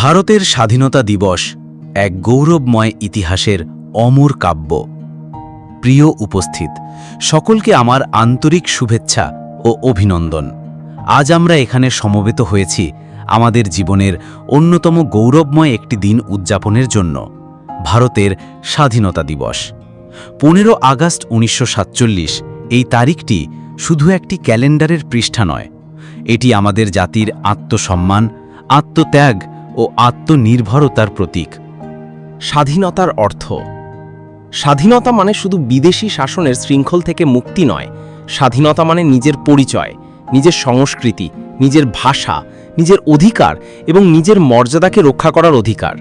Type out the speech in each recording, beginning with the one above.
ভারতের স্বাধীনতা দিবস এক গৌরবময় ইতিহাসের অমর কাব্য। প্রিয় উপস্থিত, সকলকে আমার আন্তরিক শুভেচ্ছা ও অভিনন্দন। আজ আমরা এখানে সমবেত হয়েছি আমাদের জীবনের অন্যতম গৌরবময় একটি দিন উদযাপনের জন্য, ভারতের স্বাধীনতা দিবস। পনেরো আগস্ট উনিশশো সাতচল্লিশ, এই তারিখটি শুধু একটি ক্যালেন্ডারের পৃষ্ঠা নয়, এটি আমাদের জাতির আত্মসম্মান, আত্মত্যাগ ও আত্মনির্ভরতার প্রতীক। স্বাধীনতার অর্থ। স্বাধীনতা মানে শুধু বিদেশি শাসনের শৃঙ্খল থেকে মুক্তি নয়। স্বাধীনতা মানে নিজের পরিচয়, নিজের সংস্কৃতি, নিজের ভাষা, নিজের অধিকার এবং নিজের মর্যাদাকে রক্ষা করার অধিকার।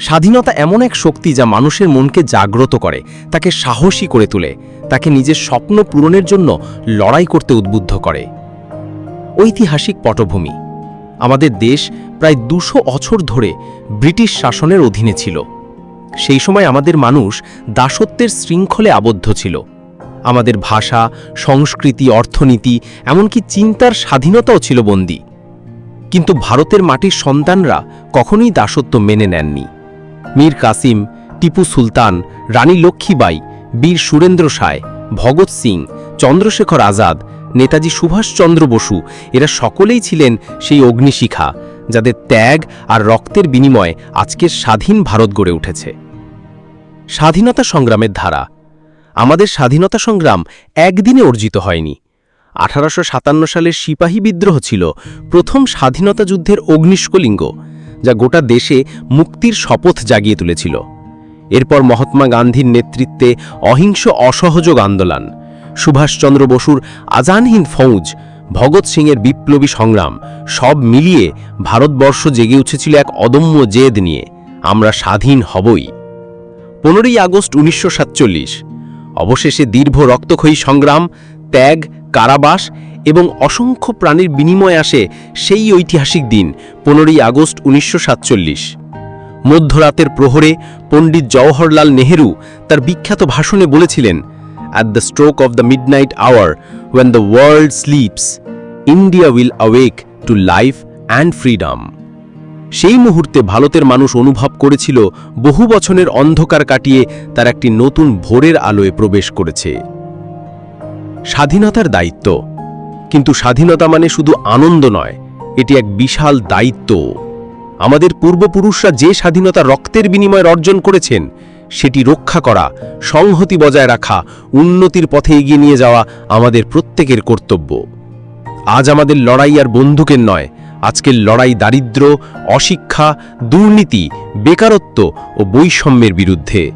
স্বাধীনতা এমন এক শক্তি যা মানুষের মনকে জাগ্রত করে, তাকে সাহসী করে তোলে, তাকে নিজের স্বপ্ন পূরণের জন্য লড়াই করতে উদ্বুদ্ধ করে। ঐতিহাসিক পটভূমি। আমাদের দেশ প্রায় দুশো বছর ধরে ব্রিটিশ শাসনের অধীনে ছিল। সেই সময় আমাদের মানুষ দাসত্বের শৃঙ্খলে আবদ্ধ ছিল। আমাদের ভাষা, সংস্কৃতি, অর্থনীতি, এমনকি চিন্তার স্বাধীনতাও ছিল বন্দী। কিন্তু ভারতের মাটির সন্তানরা কখনোই দাসত্ব মেনে নেননি। মীর কাসিম, টিপু সুলতান, রানী লক্ষ্মীবাই, বীর সুরেন্দ্র সায়, ভগৎ সিং, চন্দ্রশেখর আজাদ নেতাজি সুভাষচন্দ্র বসু। এরা সকলেই ছিলেন সেই অগ্নিশিখা, যাদের ত্যাগ আর রক্তের বিনিময়ে আজকের স্বাধীন ভারত গড়ে উঠেছে। স্বাধীনতা সংগ্রামের ধারা। আমাদের স্বাধীনতা সংগ্রাম একদিনে অর্জিত হয়নি। আঠারোশো সাতান্ন সালের সিপাহী বিদ্রোহ ছিল প্রথম স্বাধীনতা যুদ্ধের অগ্নিষ্কলিঙ্গ, যা গোটা দেশে মুক্তির শপথ জাগিয়ে তুলেছিল। এরপর মহাত্মা গান্ধীর নেতৃত্বে অহিংস অসহযোগ আন্দোলন। সুভাষচন্দ্র বসুর আজানহীন ফৌজ, ভগৎ সিংয়ের বিপ্লবী সংগ্রাম, সব মিলিয়ে ভারতবর্ষ জেগে উঠেছিল এক অদম্য জেদ নিয়ে। আমরা স্বাধীন হবই। পনেরোই আগস্ট উনিশশো সাতচল্লিশ, অবশেষে দীর্ঘ রক্তক্ষয়ী সংগ্রাম, ত্যাগ, কারাবাস এবং অসংখ্য প্রাণীর বিনিময় আসে সেই ঐতিহাসিক দিন, পনেরোই আগস্ট উনিশশো সাতচল্লিশ। মধ্যরাতের প্রহরে পণ্ডিত জওহরলাল নেহেরু তার বিখ্যাত ভাষণে বলেছিলেন at the stroke of the midnight hour when the world sleeps India will awake to life and freedom সেই মুহূর্তে ভারতের মানুষ অনুভব করেছিল বহু বছরের অন্ধকার কাটিয়ে তার একটি নতুন ভোরের আলোয় প্রবেশ করেছে। স্বাধীনতার দায়িত্ব। কিন্তু স্বাধীনতা মানে শুধু আনন্দ নয়, এটি এক বিশাল দায়িত্ব আমাদের পূর্বপুরুষরা যে স্বাধীনতা রক্তের বিনিময়ে অর্জন করেছেন সেটি রক্ষা করা, সংহতি বজায় রাখা, উন্নতির পথে এগিয়ে নিয়ে যাওয়া আমাদের প্রত্যেকের কর্তব্য। আজ আমাদের লড়াই আর বন্দুকের নয়, আজকের লড়াই দারিদ্র, অশিক্ষা, দুর্নীতি, বেকারত্ব ও বৈষম্যের বিরুদ্ধে।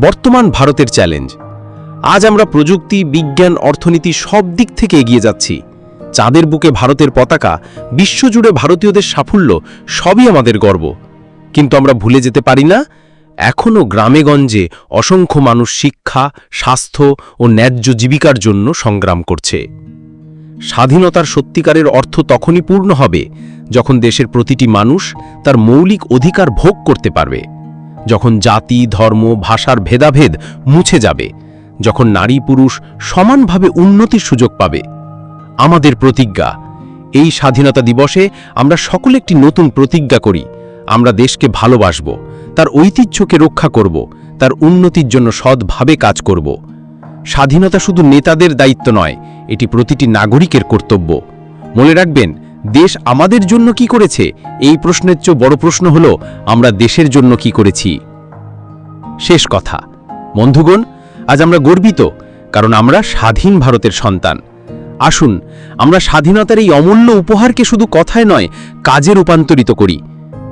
বর্তমান ভারতের চ্যালেঞ্জ, আজ আমরা প্রযুক্তি, বিজ্ঞান, অর্থনীতি সব দিক থেকে এগিয়ে যাচ্ছি। চাঁদের বুকে ভারতের পতাকা, বিশ্বজুড়ে ভারতীয়দের সাফল্য সবই আমাদের গর্ব। কিন্তু আমরা ভুলে যেতে পারি না এখনও গ্রামেগঞ্জে অসংখ্য মানুষ শিক্ষা, স্বাস্থ্য ও ন্যায্য জীবিকার জন্য সংগ্রাম করছে। স্বাধীনতার সত্যিকারের অর্থ তখনই পূর্ণ হবে যখন দেশের প্রতিটি মানুষ তার মৌলিক অধিকার ভোগ করতে পারবে, যখন জাতি, ধর্ম, ভাষার ভেদাভেদ মুছে যাবে, যখন নারী পুরুষ সমানভাবে উন্নতির সুযোগ পাবে। আমাদের প্রতিজ্ঞা, এই স্বাধীনতা দিবসে আমরা সকলে একটি নতুন প্রতিজ্ঞা করি। আমরা দেশকে ভালোবাসব, তার ঐতিহ্যকে রক্ষা করব, তার উন্নতির জন্য সৎভাবে কাজ করব। স্বাধীনতা শুধু নেতাদের দায়িত্ব নয়, এটি প্রতিটি নাগরিকের কর্তব্য। মনে রাখবেন, দেশ আমাদের জন্য কি করেছে? এই প্রশ্নের চেয়ে বড় প্রশ্ন হল, আমরা দেশের জন্য কি করেছি? শেষ কথা। বন্ধুগণ, আজ আমরা গর্বিত, কারণ আমরা স্বাধীন ভারতের সন্তান। আসুন, আমরা স্বাধীনতার এই অমূল্য উপহারকে শুধু কথায় নয়, কাজে রূপান্তরিত করি।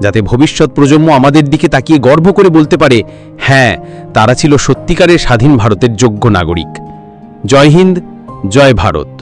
যাতে ভবিষ্যৎ প্রজন্ম আমাদের দিকে তাকিয়ে গর্ব করে বলতে পারে হ্যাঁ তারা ছিল সত্যিকারের স্বাধীন ভারতের যোগ্য নাগরিক। জয় হিন্দ, জয় ভারত।